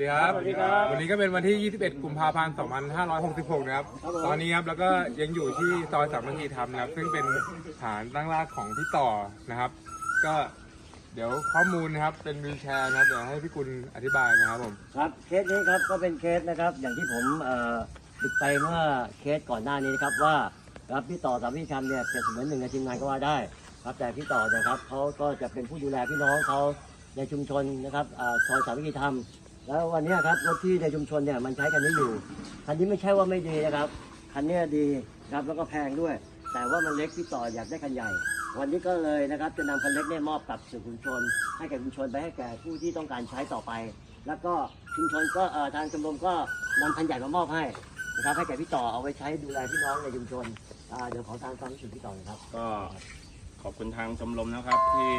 สวัสดีครับสวัสดีครับ วันนี้ก็เป็นวันที่ 21 กุมภาพันธ์ 2566 นะครับครับผมตอนนี้ครับ แล้วก็ยังอยู่ที่ซอยสามัคคีธรรมนะครับ ซึ่งเป็นฐานตั้งรากของพี่ต่อนะครับ ก็เดี๋ยวข้อมูลนะครับ เป็นวิวแชร์นะครับ เดี๋ยวให้พี่กุลอธิบายนะครับผม ครับเคสนี้ครับก็เป็นเคสนะครับ อย่างที่ผมเอ่อติดไปเมื่อเคสก่อนหน้านี้นะครับว่าครับพี่ต่อสามีธรรมเนี่ยเป็นเสมือนหนึ่งในทีมงานก็ว่าได้ ครับ แต่พี่ต่อเนี่ยครับเขาก็จะเป็นผู้ดูแลพี่น้องเขาในชุมชนนะครับเอ่อซอยสามัคคีธรรม แล้ววันนี้ครับรถที่ในชุมชนเนี่ยมันใช้คันนี้อยู่คันนี้ไม่ใช่ว่าไม่ดีนะครับคันนี้ดีครับแล้วก็แพงด้วย แต่ว่ามันเล็กพี่ต่ออยากได้คันใหญ่ วันนี้ก็เลยนะครับจะนำคันเล็กเนี่ยมอบกับสื่อชุมชน ให้แก่ชุมชนไปให้แก่ผู้ที่ต้องการใช้ต่อไป แล้วก็ชุมชนก็เอ่อทางชมรมก็นำคันใหญ่มามอบให้นะครับให้แก่พี่ต่อเอาไว้ใช้ดูแลพี่น้องในชุมชนอ่าเดี๋ยวขอทางความรู้สึกพี่ต่อหน่อยครับ ก็ขอบคุณทางชมรมนะครับที่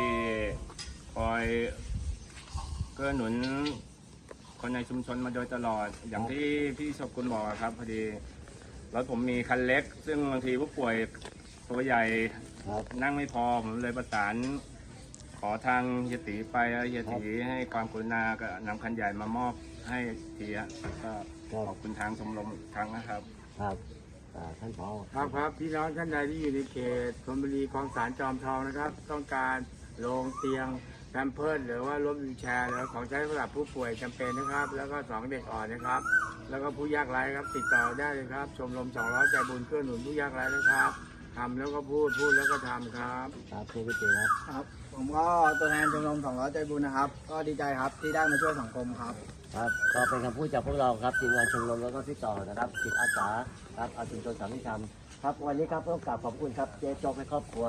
คอยเกื้อหนุน คนในชุมชนมาโดยตลอด อย่างที่พี่ชอบคุณบอกอะครับพอดีรถผมมีคันเล็ก ซึ่งบางทีผู้ป่วยตัวใหญ่ครับนั่งไม่พอผมเลยประสาน ขอทางเฮียตีไปแล้วเฮียตีให้ความกรุณาก็นำคันใหญ่มามอบให้ทีฮะก็ขอบคุณทางชมรมอีกครั้งนะครับ ครับอ่าท่านผอครับครับพี่น้องท่านใดที่อยู่ในเขตธนบุรีคลองสารจอมทองนะครับ ต้องการโรงเตียง แพมเพิร์ดหรือว่ารถวีลแชร์หรือของใช้สำหรับผู้ป่วยจำเป็นนะครับ แล้วก็สองเด็กอ่อนนะครับ แล้วก็ผู้ยากไร้ครับติดต่อได้เลยครับ ชมรมสองร้อยใจบุญเพื่อหนุนผู้ยากไร้นะครับ ทำแล้วก็พูดพูดแล้วก็ทำครับ ครับเชิญพี่ตีครับครับ ผมก็ตัวแทนชมรม200ใจบุญนะครับ ก็ดีใจครับที่ได้มาช่วยสังคมครับ ครับ ก็เป็นคำพูดจากพวกเราครับทีมงานชมรมแล้วก็พี่ต่อนะครับจิตอาสาครับอาชุมชนสามิธรรมครับวันนี้ครับต้องกราบขอบคุณครับเจ๊จอกให้ครอบครัว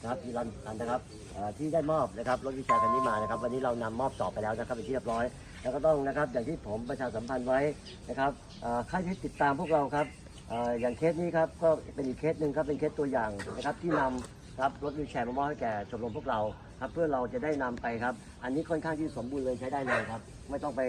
นะครับอีรันอันนะครับเอ่อที่ได้มอบนะครับรถวิชาคันนี้มานะครับ วันนี้เรานำมอบต่อไปแล้วนะครับเป็นที่เรียบร้อย แล้วก็ต้องนะครับอย่างที่ผมประชาสัมพันธ์ไว้นะครับเอ่อใครที่ติดตามพวกเราครับเอย่างเคสนี้ครับก็เป็นอีกเคสหนึ่งครับเป็นเคสตัวอย่างนะครับที่นำครับรถวิวแชร์มามอบให้แก่ชมรมพวกเราครับเพื่อเราจะได้นำไปครับ อันนี้ค่อนข้างที่สมบูรณ์เลยใช้ได้เลยครับ ไม่ต้องไป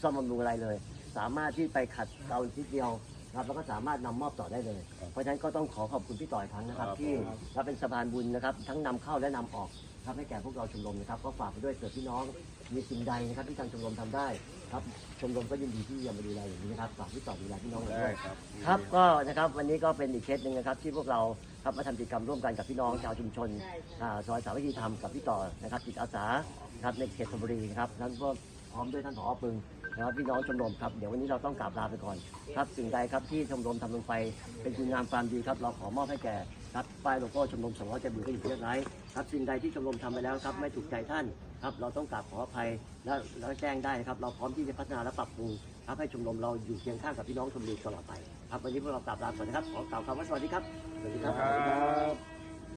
ซ่อมบำรุงอะไรเลย สามารถที่ไปขัดเกลาทีเดียว ครับแล้วก็สามารถนำมอบต่อได้เลย เพราะฉะนั้นก็ต้องขอขอบคุณพี่ต่อยครั้งนะครับที่รับเป็นสะพานบุญนะครับ ทั้งนำเข้าและนำออกครับให้แก่พวกเราชมรมนะครับ ก็ฝากไปด้วยเกิดพี่น้องมีสิ่งใดนะครับที่ทางชมรมทำได้ครับชมรมก็ยินดีที่จะมาดูแลอย่างนี้นะครับฝากพี่ต่อดูแลพี่น้องเราด้วยครับก็นะครับวันนี้ก็เป็นอีกเคสหนึ่งนะครับที่พวกเราครับมาทำกิจกรรมร่วมกันกับพี่น้องชาวชุมชนอ่าซอยสามัคคีธรรมกับพี่ต่อนะครับจิตอาสาครับในเขตธนบุรีนะครับท่านก็พร้อมด้วยท่านผอปึง นะครับพี่น้องชมรมครับเดี๋ยววันนี้เราต้องกราบลาไปก่อนครับสิ่งใดครับที่ชมรมทำลงไป เป็นคุณงามความดีครับเราขอมอบให้แก่ครับป้ายโลโก้ชมรมสองร้อยใจบุญก็อยู่เรียบร้อยครับสิ่งใดที่ชมรมทำไปแล้วครับไม่ถูกใจท่านครับเราต้องกราบขออภัยและแล้วแจ้งได้ครับเราพร้อมที่จะพัฒนาและปรับปรุงครับให้ชมรมเราอยู่เคียงข้างกับพี่น้องชมรมตลอดไปครับวันนี้พวกเรากราบลาก่อนนะครับขอกล่าวคำว่าสวัสดีครับสวัสดีครับ